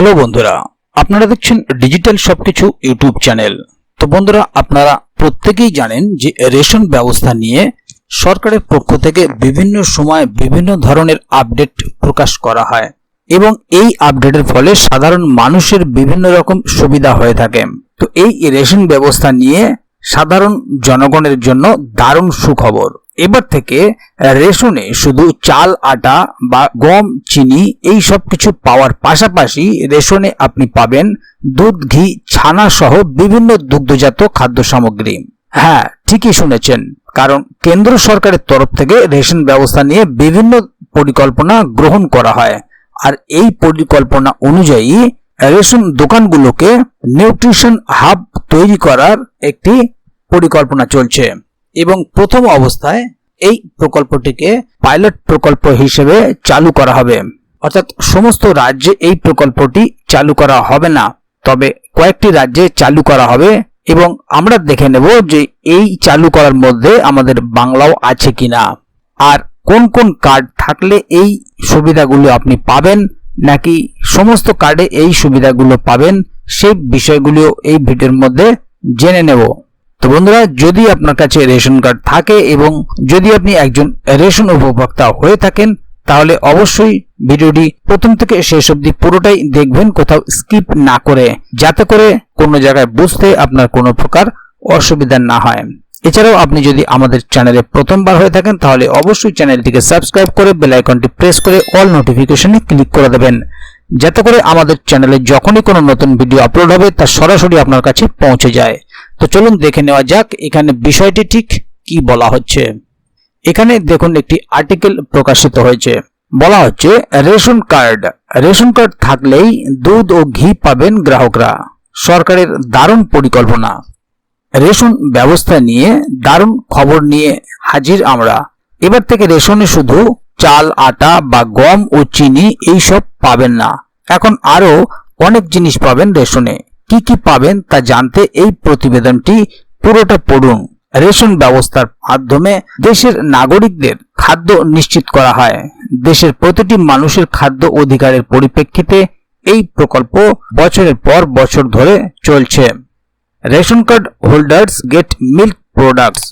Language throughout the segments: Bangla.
হ্যালো বন্ধুরা, আপনারা দেখছেন ডিজিটাল সবকিছু ইউটিউব চ্যানেল। তো বন্ধুরা, আপনারা প্রত্যেকেই জানেন যে রেশন ব্যবস্থা নিয়ে সরকারের পক্ষ থেকে বিভিন্ন সময় বিভিন্ন ধরনের আপডেট প্রকাশ করা হয় এবং এই আপডেটের ফলে সাধারণ মানুষের বিভিন্ন রকম সুবিধা হয়ে থাকে। তো এই রেশন ব্যবস্থা নিয়ে সাধারণ জনগণের জন্য দারুণ সুখবর। এবার থেকে রেশনে শুধু চাল, আটা বা গম, চিনি এই সব কিছু পাওয়ার পাশাপাশি রেশনে আপনি পাবেন দুধ, ঘি, ছানা সহ বিভিন্ন দুগ্ধজাত খাদ্য সামগ্রী। হ্যাঁ ঠিকই শুনেছেন, কারণ কেন্দ্র সরকারের তরফ থেকে রেশন ব্যবস্থা নিয়ে বিভিন্ন পরিকল্পনা গ্রহণ করা হয়। আর এই পরিকল্পনা অনুযায়ী রেশন দোকানগুলোকে নিউট্রিশন হাব তৈরি করার একটি পরিকল্পনা চলছে। এবং প্রথম অবস্থায় এই প্রকল্পটিকে পাইলট প্রকল্প হিসেবে চালু করা হবে। অর্থাৎ সমস্ত রাজ্যে এই প্রকল্পটি চালু করা হবে না। তবে কয়েকটি রাজ্যে চালু করা হবে এবং আমরা দেখে নেব যে এই চালু করার মধ্যে আমাদের বাংলাও আছে কিনা। আর কোন কোন কার্ড থাকলে এই সুবিধাগুলো আপনি পাবেন, নাকি সমস্ত কার্ডে এই সুবিধাগুলো পাবেন, সেই বিষয়গুলিও এই ভিডিওর মধ্যে জেনে নেব। তো বন্ধুরা, যদি আপনার কাছে রেশন কার্ড থাকে এবং যদি আপনি একজন রেশন উপভোক্তা হয়ে থাকেন, তাহলে অবশ্যই ভিডিওটি প্রথম থেকে শেষ অবধি পুরোটাই দেখবেন, কোথাও স্কিপ না করে, যাতে করে কোনো জায়গায় বুঝতে আপনার কোনো প্রকার অসুবিধা না হয়। এছাড়াও আপনি যদি আমাদের চ্যানেলে প্রথমবার হয়ে থাকেন, তাহলে অবশ্যই চ্যানেলটিকে সাবস্ক্রাইব করে বেল আইকনটি প্রেস করে অল নোটিফিকেশনে ক্লিক করে দেবেন, যাতে করে আমাদের চ্যানেলে যখনই কোনো নতুন ভিডিও আপলোড হবে, তা সরাসরি আপনার কাছে পৌঁছে যায়। তো চলুন দেখে নেওয়া যাক এখানে বিষয়টি ঠিক কি বলা হচ্ছে। এখানে দেখুন একটি আর্টিকেল প্রকাশিত হয়েছে। বলা হচ্ছে, রেশন কার্ড। রেশন কার্ড থাকলেই দুধ ও ঘি পাবেন গ্রাহকরা। সরকারের দারুণ পরিকল্পনা। রেশন ব্যবস্থা নিয়ে দারুণ খবর নিয়ে হাজির আমরা। এবার থেকে রেশনে শুধু চাল, আটা বা গম ও চিনি এইসব পাবেন না। এখন আরও অনেক জিনিস পাবেন রেশনে। কি কি পাবেন তা জানতে এই প্রতিবেদনটি পুরোটা পড়ুন। রেশন ব্যবস্থার মাধ্যমে দেশের নাগরিকদের খাদ্য নিশ্চিত করা হয়। দেশের প্রতিটি মানুষের খাদ্য অধিকারের পরিপ্রেক্ষিতে এই প্রকল্প বছরের পর বছর ধরে চলছে। Ration card holders get milk products.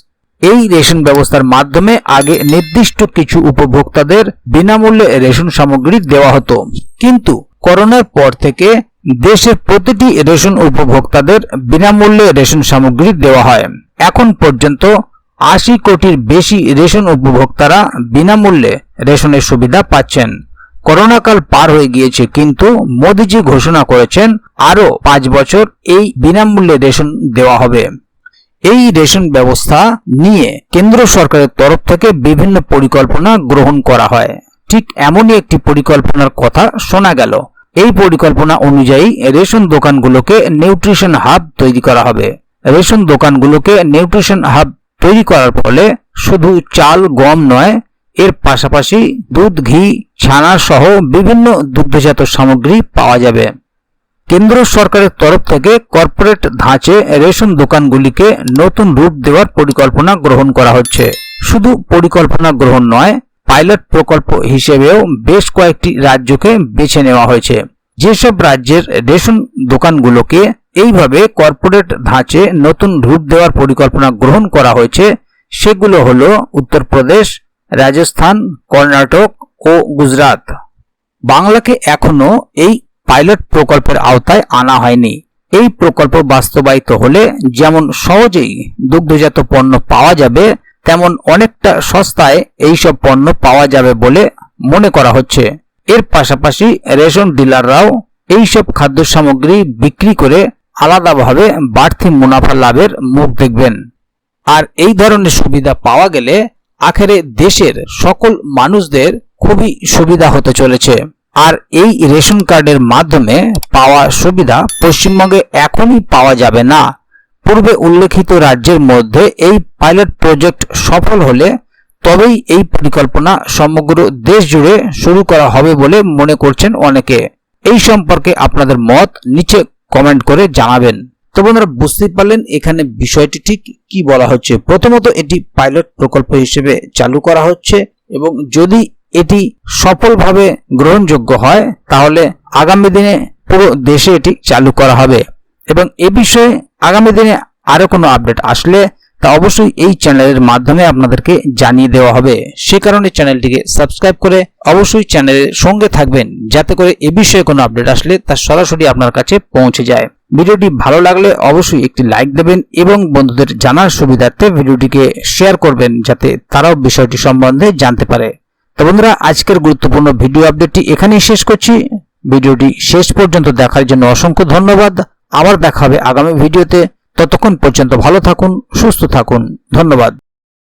এই রেশন ব্যবস্থার মাধ্যমে আগে নির্দিষ্ট কিছু উপভোক্তাদের বিনামূল্যে রেশন সামগ্রী দেওয়া হতো। কিন্তু করোনার পর থেকে দেশের প্রতিটি রেশন উপভোক্তাদের বিনামূল্যে রেশন সামগ্রী দেওয়া হয়। এখন পর্যন্ত আশি কোটির বেশি রেশন উপভোক্তারা বিনামূল্যে রেশনের সুবিধা পাচ্ছেন। করোনাকাল পার হয়ে গিয়েছে, কিন্তু মোদিজি ঘোষণা করেছেন, আরও পাঁচ বছর এই বিনামূল্যে রেশন দেওয়া হবে। এই রেশন ব্যবস্থা নিয়ে কেন্দ্র সরকারের তরফ থেকে বিভিন্ন পরিকল্পনা গ্রহণ করা হয়। ঠিক এমনই একটি পরিকল্পনার কথা শোনা গেল। এই পরিকল্পনা অনুযায়ী রেশন দোকানগুলোকে নিউট্রিশন হাব তৈরি করা হবে। রেশন দোকানগুলোকে নিউট্রিশন হাব তৈরি করার ফলে শুধু চাল, গম নয়, এর পাশাপাশি দুধ, ঘি, ছানা সহ বিভিন্ন দুগ্ধজাত সামগ্রী পাওয়া যাবে। কেন্দ্র সরকারের তরফ থেকে কর্পোরেট ধাঁচে রেশন দোকানগুলিকে নতুন রূপ দেওয়ার পরিকল্পনা গ্রহণ করা হচ্ছে। শুধু পরিকল্পনা গ্রহণ নয় পাইলট প্রকল্প হিসেবেও বেশ কয়েকটি রাজ্যকে বেছে নেওয়া হয়েছে। যেসব রাজ্যের রেশন দোকানগুলোকে এইভাবে কর্পোরেট ধাঁচে নতুন রূপ দেওয়ার পরিকল্পনা গ্রহণ করা হয়েছে, সেগুলো হলো উত্তরপ্রদেশ, রাজস্থান, কর্ণাটক ও গুজরাট। বাংলাকে এখনও এই পাইলট প্রকল্পের আওতায় আনা হয়নি। এই প্রকল্প বাস্তবায়িত হলে যেমন সহজেই দুগ্ধজাত পণ্য পাওয়া যাবে তেমন অনেকটা সস্তায় এইসব পণ্য পাওয়া যাবে বলে মনে করা হচ্ছে। এর পাশাপাশি রেশন ডিলাররাও এইসব খাদ্য সামগ্রী বিক্রি করে আলাদাভাবে বাড়তি মুনাফা লাভের মুখ দেখবেন। আর এই ধরনের সুবিধা পাওয়া গেলে আখেরে দেশের সকল মানুষদের খুবই সুবিধা হতে চলেছে। আর এই রেশন কার্ডের মাধ্যমে পাওয়া সুবিধা পশ্চিমবঙ্গে এখনই পাওয়া যাবে না। পূর্বে উল্লেখিত রাজ্যের মধ্যে এই পাইলট প্রজেক্ট সফল হলে তবেই এই পরিকল্পনা সমগ্র দেশ জুড়ে শুরু করা হবে বলে মনে করছেন অনেকে। এই সম্পর্কে আপনাদের মত নিচে কমেন্ট করে জানাবেন। তো বন্ধুরা, বুঝতেই পারলেন এখানে বিষয়টি ঠিক কি বলা হচ্ছে। প্রথমত, এটি পাইলট প্রকল্প হিসেবে চালু করা হচ্ছে এবং যদি এটি সফলভাবে গ্রহণযোগ্য হয়, তাহলে আগামী দিনে পুরো দেশে এটি চালু করা হবে। এবং এ বিষয়ে আগামী দিনে আরও কোনো আপডেট আসলে তা অবশ্যই এই চ্যানেলের মাধ্যমে আপনাদেরকে জানিয়ে দেওয়া হবে। সে কারণে চ্যানেলটিকে সাবস্ক্রাইব করে অবশ্যই চ্যানেলের সঙ্গে থাকবেন, যাতে করে এ বিষয়ে কোনো আপডেট আসলে তা সরাসরি আপনার কাছে পৌঁছে যায়। ভিডিওটি ভালো লাগলে অবশ্যই একটি লাইক দেবেন এবং বন্ধুদের জানার সুবিধার্থে ভিডিওটিকে শেয়ার করবেন, যাতে তারাও বিষয়টি সম্বন্ধে জানতে পারে। তো বন্ধুরা, আজকের গুরুত্বপূর্ণ ভিডিও আপডেটটি এখানেই শেষ করছি। ভিডিওটি শেষ পর্যন্ত দেখার জন্য অসংখ্য ধন্যবাদ। আবার দেখা হবে আগামী ভিডিওতে। ততক্ষণ পর্যন্ত ভালো থাকুন সুস্থ থাকুন। ধন্যবাদ।